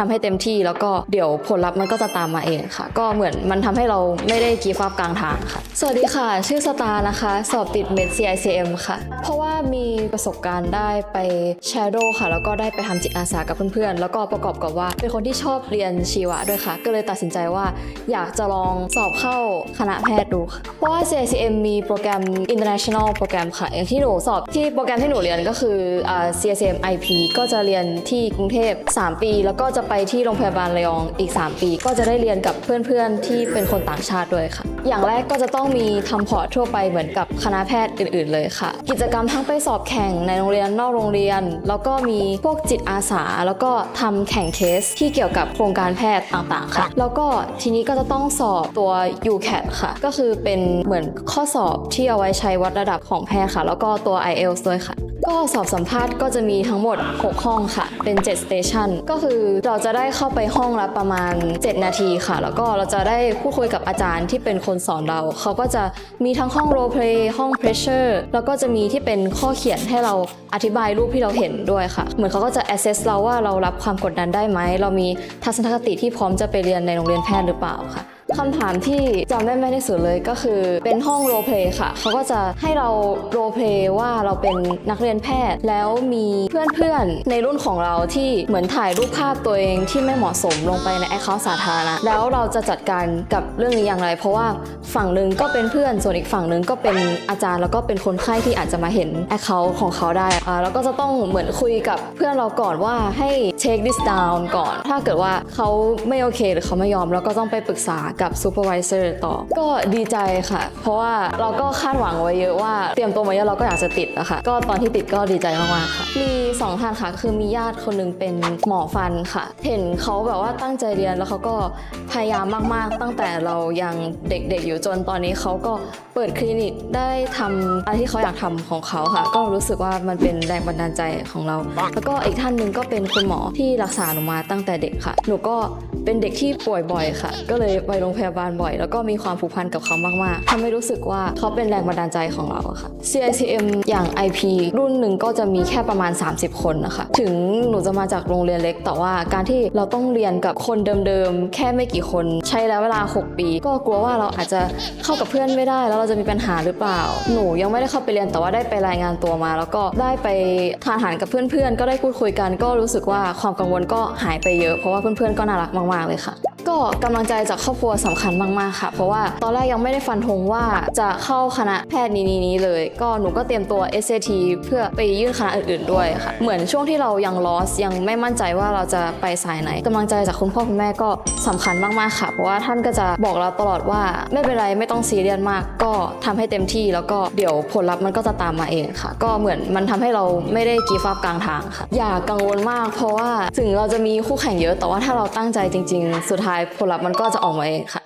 ทำให้เต็มที่แล้วก็เดี๋ยวผลลัพธ์มันก็จะตามมาเองค่ะ ก็เหมือนมันทำให้เราไม่ได้กีฟับกลางทางค่ะ สวัสดีค่ะ ชื่อสตาร์นะคะ สอบติดเมด CICM ค่ะ เพราะว่ามีประสบการณ์ได้ไป Shadow ค่ะ แล้วก็ได้ไปทำจิตอาสากับเพื่อนๆ แล้วก็ประกอบกับว่า เป็นคนที่ชอบเรียนชีวะด้วยค่ะ ก็เลยตัดสินใจว่าอยากจะลองสอบเข้าคณะแพทย์ดู เพราะว่า CICM มีโปรแกรม international โปรแกรมค่ะ อย่างที่หนูสอบที่โปรแกรมที่หนูเรียนก็คืออ่า CICM IP ก็จะเรียนที่กรุงเทพ 3 ปี แล้วก็จะไปที่โรงพยาบาลระยองอีก 3 ปี ก็จะได้เรียนกับเพื่อนๆ ที่เป็นคนต่างชาติด้วยค่ะ อย่างแรกก็จะต้องมีทำพอร์ตทั่วไปเหมือนกับคณะแพทย์อื่น ๆ เลยค่ะ กิจกรรมทั้งไปสอบแข่งในโรงเรียนนอกโรงเรียน แล้วก็มีพวกจิตอาสา แล้วก็ทำแข่งเคสที่เกี่ยวกับโครงการแพทย์ต่างๆค่ะ แล้วก็ทีนี้ก็จะต้องสอบตัว UCAT ค่ะ ก็คือเป็นเหมือนข้อสอบที่เอาไว้ใช้วัดระดับของแพทย์ค่ะ แล้วก็ตัว IELTS ด้วยค่ะ ก็สอบสัมภาษณ์ก็จะมีทั้งหมด 6 ห้องค่ะ เป็น7 station ก็คือเราจะได้เข้าไปห้องละประมาณ 7 นาทีค่ะ แล้วก็เราจะได้พูดคุยกับอาจารย์ที่เป็นคนสอนเรา เขาก็จะมีทั้งห้อง role play ห้อง pressure แล้วก็จะมีที่เป็นข้อเขียนให้เราอธิบายรูปที่เราเห็นด้วยค่ะ เหมือนเขาก็จะ assess เราว่าเรารับความกดดันได้ไหม เรามีทัศนคติที่พร้อมจะไปเรียนในโรงเรียนแพทย์หรือเปล่าค่ะ คำถามที่จำได้ไม่ที่สุดเลยก็คือเป็นห้องโรเพลย์ค่ะ เขาก็จะให้เราโรเพลย์ว่าเราเป็นนักเรียนแพทย์ แล้วมีเพื่อนๆ ในรุ่นของเราที่เหมือนถ่ายรูปภาพตัวเองที่ไม่เหมาะสมลงไปในแอคเคาท์สาธารณะแล้วเราจะจัดการกับเรื่องนี้อย่างไร เพราะว่าฝั่งหนึ่งก็เป็นเพื่อนส่วนอีกฝั่งหนึ่งก็เป็นอาจารย์แล้วก็เป็นคนไข้ที่อาจจะมาเห็นแอคเคาท์ของเขาได้อ่าแล้วก็จะต้องเหมือนคุยกับเพื่อนเราก่อนว่าให้ take this down ก่อน ถ้าเกิดว่าเขาไม่โอเคหรือเขาไม่ยอมเราก็ต้องไปปรึกษากับ supervisor ต่อ ก็ดีใจค่ะ เพราะว่าเราก็คาดหวังไว้เยอะว่าเตรียมตัวมาเยอะเราก็อยากจะติดนะคะก็ตอนที่ติดก็ดีใจมากๆค่ะ มีสองท่านค่ะ คือมีญาติคนหนึงเป็นหมอฟันค่ะ เห็นเขาแบบว่าตั้งใจเรียนแล้วเขาก็พยายามมากๆ ตั้งแต่เรายังเด็กๆอยู่จนตอนนี้เขาก็เปิดคลินิกได้ทำอะไรที่เขาอยากทำของเขาค่ะ ก็รู้สึกว่ามันเป็นแรงบันดาลใจของเรา แล้วก็อีกท่านหนึ่งก็เป็นคุณหมอที่รักษาหนูมาตั้งแต่เด็กค่ะ หนูก็เป็นเด็กที่ป่วยบ่อยค่ะ ก็เลยไปโรงพยาบาลบ่อย แล้วก็มีความผูกพันกับเขามากๆทำให้รู้สึกว่าเขาเป็นแรงบันดาลใจของเราอะค่ะ CICM อย่าง IP รุ่นหนึ่งก็จะมีแค่ประมาณ 30 คนนะคะ ถึงหนูจะมาจากโรงเรียนเล็ก แต่ว่าการที่เราต้องเรียนกับคนเดิมๆ แค่ไม่กี่คน ใช้แล้วเวลา 6 ปี ก็กลัวว่าเราอาจจะเข้ากับเพื่อนไม่ได้ แล้วเราจะมีปัญหาหรือเปล่า หนูยังไม่ได้เข้าไปเรียนแต่ว่าได้ไปรายงานตัวมา แล้วก็ได้ไปทานอาหารกับเพื่อนๆ ก็ได้พูดคุยกัน ก็รู้สึกว่าความกังวลก็หายไปเยอะ เพราะว่าเพื่อนๆ ก็น่ารักมากๆ เลยค่ะ ก็กำลังใจจากครอบครัวสำคัญมากๆค่ะ เพราะว่าตอนแรกยังไม่ได้ฟันธงว่าจะเข้าคณะแพทย์นี้นี้เลย ก็หนูก็เตรียมตัว SAT เพื่อไปยื่นคณะอื่นๆด้วยค่ะ เหมือนช่วงที่เรายัง lost ยังไม่มั่นใจว่าเราจะไปสายไหนกำลังใจจากคุณพ่อคุณแม่ก็สำคัญมากๆค่ะ เพราะว่าท่านก็จะบอกเราตลอดว่าไม่เป็นไรไม่ต้องซีเรียสมาก ก็ทำให้เต็มที่แล้วก็เดี๋ยวผลลัพธ์มันก็จะตามมาเองค่ะ ก็เหมือนมันทำให้เราไม่ได้กีฟับกลางทางค่ะ อย่ากังวลมาก เพราะว่าถึงเราจะมีคู่แข่งเยอะแต่ว่าถ้าเราตั้งใจจริง ๆ สุดท้ายายผลลัพธ์มันก็จะออกมาเองค่ะ